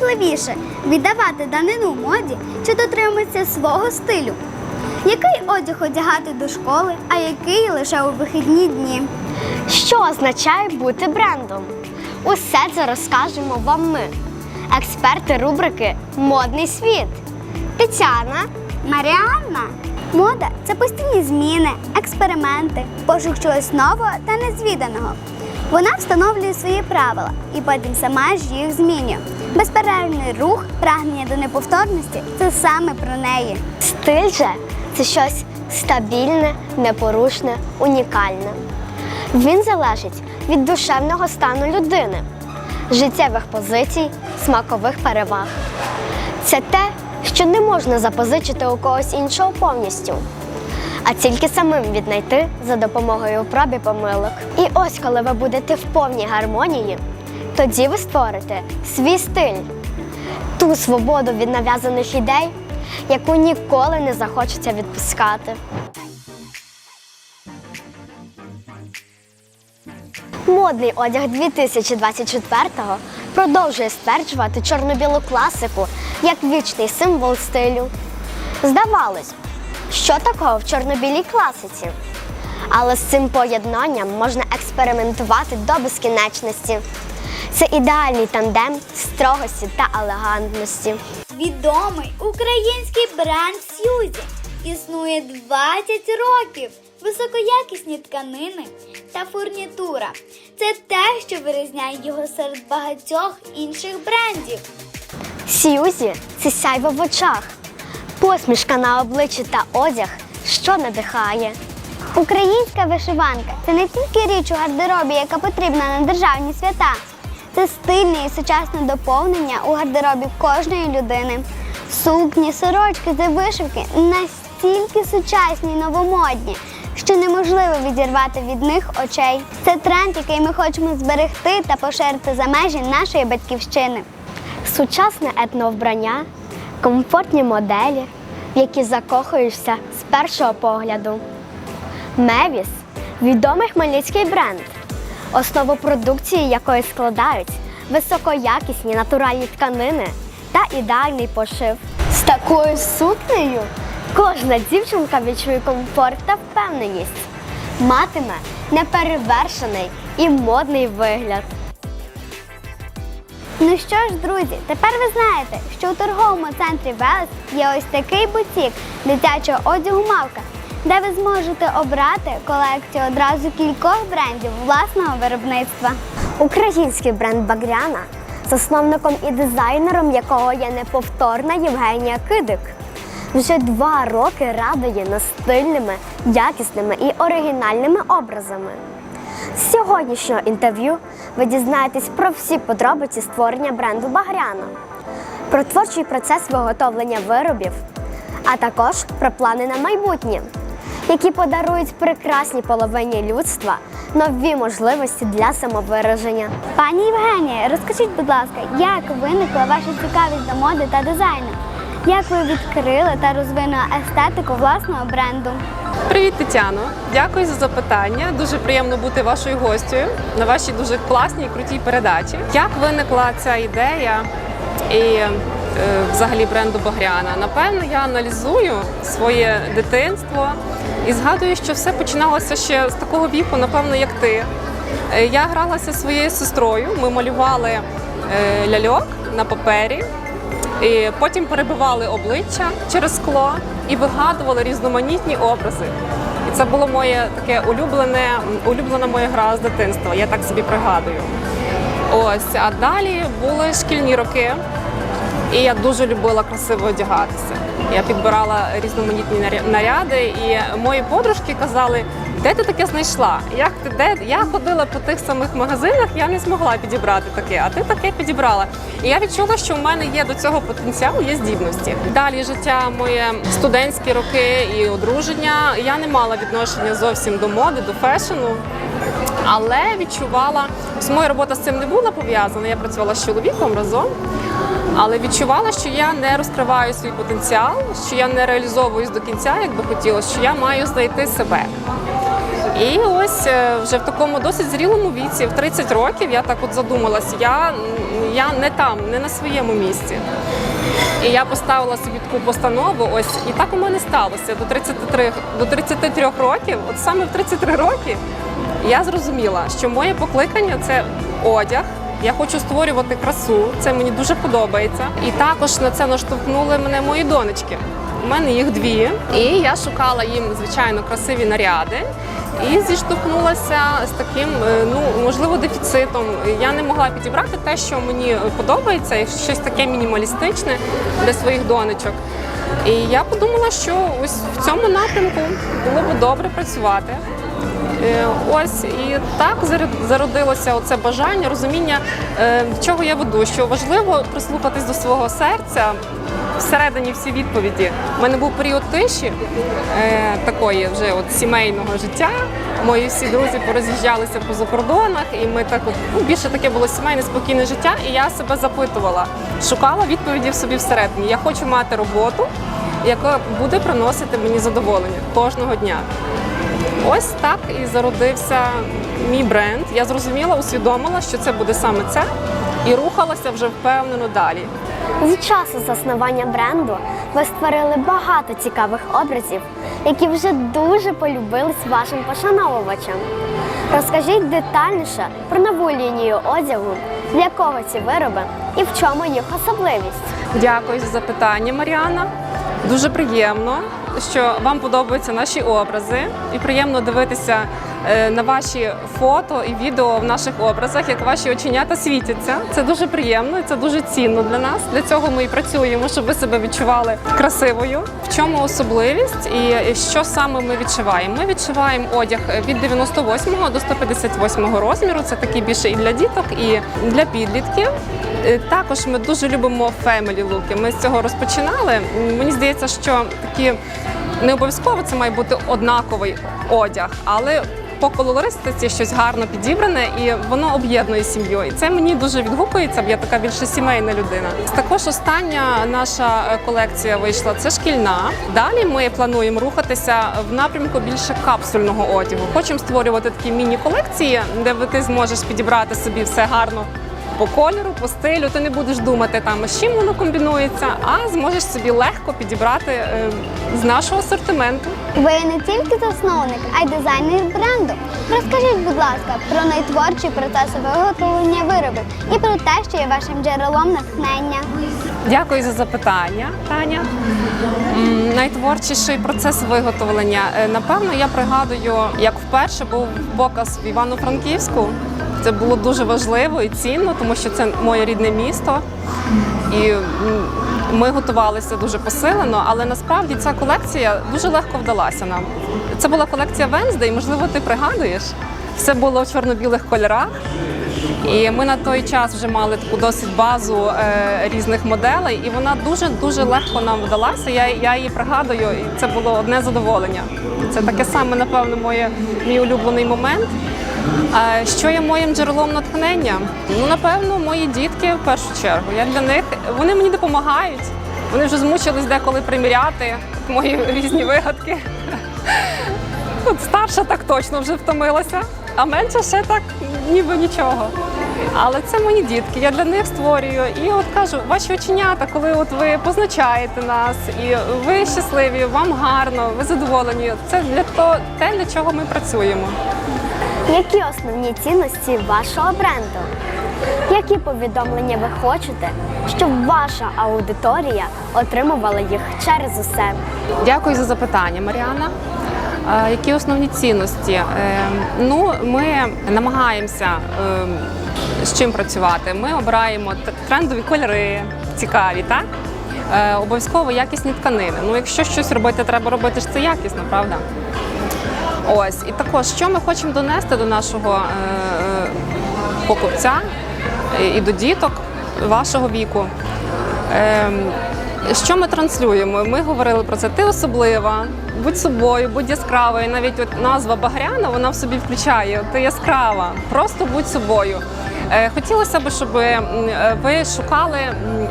важливіше віддавати данину моді чи дотримуватися свого стилю? Який одяг одягати до школи, а який лише у вихідні дні? Що означає бути брендом? Усе це розкажемо вам ми, експерти рубрики Модний світ. Тетяна, Маріанна. Мода це постійні зміни, експерименти, пошук чогось нового та незвіданого. Вона встановлює свої правила і потім сама ж їх змінює. Безперервний рух, прагнення до неповторності це саме про неї. стиль же це щось стабільне, непорушне, унікальне. Він залежить від душевного стану людини, життєвих позицій, смакових переваг. Це те, що не можна запозичити у когось іншого повністю, а тільки самим віднайти за допомогою проб і помилок. І ось коли ви будете в повній гармонії, тоді ви створите свій стиль, ту свободу від нав'язаних ідей, яку ніколи не захочеться відпускати. Модний одяг 2024-го продовжує стверджувати чорно-білу класику як вічний символ стилю. Здавалось, що такого в чорно-білій класиці? Але з цим поєднанням можна експериментувати до безкінечності. Це ідеальний тандем строгості та елегантності. Відомий український бренд Сьюзі існує 20 років. Високоякісні тканини та фурнітура. Це те, що вирізняє його серед багатьох інших брендів. Сьюзі це сяйво в очах, посмішка на обличчі та одяг, що надихає. Українська вишиванка це не тільки річ у гардеробі, яка потрібна на державні свята. Це стильне і сучасне доповнення у гардеробі кожної людини. Сукні, сорочки та вишивки настільки сучасні й новомодні, що неможливо відірвати від них очей. Це тренд, який ми хочемо зберегти та поширити за межі нашої батьківщини. Сучасне етновбрання, комфортні моделі, в які закохуєшся з першого погляду. Мевіс відомий хмельницький бренд, основу продукції якої складають високоякісні натуральні тканини та ідеальний пошив. З такою сукнею кожна дівчинка відчує комфорт та впевненість, матиме неперевершений і модний вигляд. Ну що ж, друзі, тепер ви знаєте, що у торговому центрі Велес є ось такий бутік дитячого одягу Мавка, де ви зможете обрати колекцію одразу кількох брендів власного виробництва. Український бренд Багряна, засновником і дизайнером якого є неповторна Євгенія Кидик, вже два роки радує нас стильними, якісними і оригінальними образами. З сьогоднішнього інтерв'ю ви дізнаєтесь про всі подробиці створення бренду Багряна, про творчий процес виготовлення виробів, а також про плани на майбутнє, які подарують прекрасній половині людства нові можливості для самовираження. Пані Євгенія, розкажіть, будь ласка, як виникла ваша цікавість до моди та дизайну? Як ви відкрили та розвинули естетику власного бренду? Привіт, Тетяно! Дякую за запитання. Дуже приємно бути вашою гостю на вашій дуже класній і крутій передачі. Як виникла ця ідея і е, взагалі бренду Багряна? Напевно, я аналізую своє дитинство і згадую, що все починалося ще з такого віку, напевно, як ти. Е, Я гралася своєю сестрою. Ми малювали е, ляльок на папері. І потім перебивали обличчя через скло і вигадували різноманітні образи. І це було моє таке улюблене, улюблена моя гра з дитинства. Я так собі пригадую. Ось, а далі були шкільні роки, і я дуже любила красиво одягатися. Я підбирала різноманітні наря- наряди, і мої подружки казали, де ти таке знайшла? Як ти де? Я ходила по тих самих магазинах, я не змогла підібрати таке, а ти таке підібрала. І я відчула, що в мене є до цього потенціал, є здібності. Далі життя моє студентські роки і одруження. Я не мала відношення зовсім до моди, до фешену. Але відчувала, ось моя робота з цим не була пов'язана. Я працювала з чоловіком разом, але відчувала, що я не розкриваю свій потенціал, що я не реалізовуюсь до кінця, як би хотілося, що я маю знайти себе. І ось е, вже в такому досить зрілому віці, в 30 років, я так от задумалась, я, я не там, не на своєму місці. І я поставила собі таку постанову. Ось і так у мене сталося до 33, до 33 років. От саме в 33 роки я зрозуміла, що моє покликання це одяг. Я хочу створювати красу, це мені дуже подобається. І також на це наштовхнули мене мої донечки. У мене їх дві, і я шукала їм звичайно красиві наряди. І зіштовхнулася з таким, е, ну можливо, дефіцитом. Я не могла підібрати те, що мені подобається, і щось таке мінімалістичне для своїх донечок. І я подумала, що ось в цьому напрямку було б добре працювати. Е, Ось і так зарод- зародилося оце бажання, розуміння, е, чого я веду, що важливо прислухатись до свого серця. Всередині всі відповіді. У мене був період тиші е, такої вже от сімейного життя. Мої всі друзі пороз'їжджалися по закордонах, і ми так от ну, більше таке було сімейне спокійне життя. І я себе запитувала, шукала відповіді в собі всередині. Я хочу мати роботу, яка буде приносити мені задоволення кожного дня. Ось так і зародився мій бренд. Я зрозуміла, усвідомила, що це буде саме це, і рухалася вже впевнено далі. З часу заснування бренду ви створили багато цікавих образів, які вже дуже полюбились вашим пошановувачам. Розкажіть детальніше про нову лінію одягу, для кого ці вироби і в чому їх особливість. Дякую за запитання, Маріана. Дуже приємно, що вам подобаються наші образи, і приємно дивитися на ваші фото і відео в наших образах, як ваші оченята світяться. Це дуже приємно це дуже цінно для нас. Для цього ми і працюємо, щоб ви себе відчували красивою. В чому особливість і що саме ми відшиваємо? Ми відшиваємо одяг від 98 до 158 розміру. Це такий більше і для діток, і для підлітків. Е, Також ми дуже любимо фемелі луки. Ми з цього розпочинали. Мені здається, що такі не обов'язково це має бути однаковий одяг, але по колористиці щось гарно підібране і воно об'єднує сім'ю. І це мені дуже відгукується, я така більше сімейна людина. Також остання наша е, колекція вийшла це шкільна. Далі ми плануємо рухатися в напрямку більше капсульного одягу. Хочемо створювати такі міні-колекції, де ти зможеш підібрати собі все гарно по кольору, по стилю. Ти не будеш думати там, з чим воно комбінується, а зможеш собі легко підібрати е, з нашого асортименту. Ви не тільки засновник, а й дизайнер бренду. Розкажіть, будь ласка, про найтворчі процеси виготовлення виробів і про те, що є вашим джерелом натхнення. Дякую за запитання, Таня. Найтворчіший процес виготовлення. Е, Напевно, я пригадую, як вперше був показ в Івано-Франківську. Це було дуже важливо і цінно, тому що це моє рідне місто. І ми готувалися дуже посилено, але насправді ця колекція дуже легко вдалася нам. Це була колекція Венздей, можливо, ти пригадуєш. Все було в чорно-білих кольорах. І ми на той час вже мали таку досить базу е, різних моделей, і вона дуже дуже легко нам вдалася. Я, я її пригадую, і це було одне задоволення. Це таке саме, напевно, моє мій улюблений момент. Що є моїм джерелом натхнення? Ну, напевно, мої дітки в першу чергу. Я для них вони мені допомагають. Вони вже змучились деколи приміряти мої різні вигадки. Старша так точно вже втомилася, а менша ще так ніби нічого. Але це мої дітки, я для них створюю. І от кажу, ваші оченята, коли от ви позначаєте нас, і ви щасливі, вам гарно, ви задоволені. Це для того, те, для чого ми працюємо. Які основні цінності вашого бренду? Які повідомлення ви хочете, щоб ваша аудиторія отримувала їх через усе? Дякую за запитання, Маріана. Які основні цінності? Е, Ну, ми намагаємося е, з чим працювати. Ми обираємо трендові кольори, цікаві, так? Е, Обов'язково якісні тканини. Ну, якщо щось робити, треба робити ж це якісно, правда? Ось і також, що ми хочемо донести до нашого е, покупця і- і до діток вашого віку. Що ми транслюємо? Ми говорили про це. Ти особлива, будь собою, будь яскравою. Навіть от назва Багряна вона в собі включає. Ти яскрава, просто будь собою. Е, Хотілося б, щоб е, ви шукали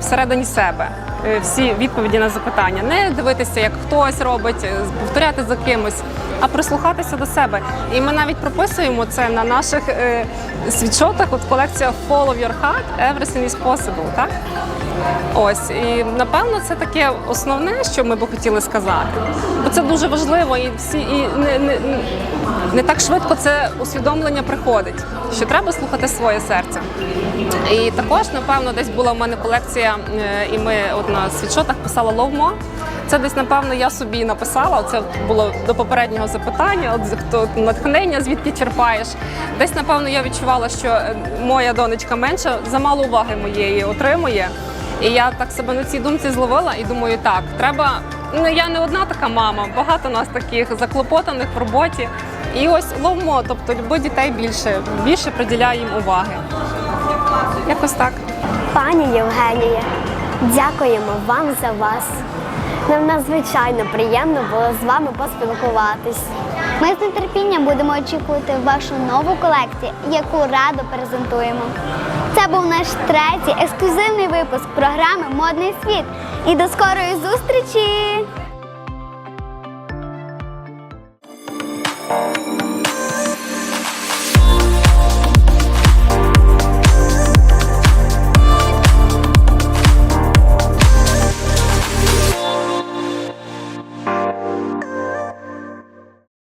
всередині себе е, всі відповіді на запитання. Не дивитися, як хтось робить, повторяти за кимось. А прислухатися до себе. І ми навіть прописуємо це на наших е, світшотах. От колекція Follow Your Heart, Everything is Possible. Так? Ось і напевно це таке основне, що ми би хотіли сказати. Бо це дуже важливо, і всі і не, не, не так швидко це усвідомлення приходить, що треба слухати своє серце. І також, напевно, десь була в мене колекція, е, і ми от на світшотах писала ловмо. Це десь, напевно, я собі написала. Це було до попереднього запитання. От хто натхнення, звідки черпаєш. Десь, напевно, я відчувала, що е, моя донечка менша замало уваги моєї отримує. І я так себе на цій думці зловила і думаю, так, треба. Ну я не одна така мама, багато нас таких заклопотаних в роботі. І ось ловмо, тобто люби дітей більше, більше приділяй їм уваги. Якось так. Пані Євгенія, дякуємо вам за вас. Нам надзвичайно приємно було з вами поспілкуватись. Ми з нетерпінням будемо очікувати вашу нову колекцію, яку радо презентуємо. Це був наш третій ексклюзивний випуск програми Модний світ. І до скорої зустрічі!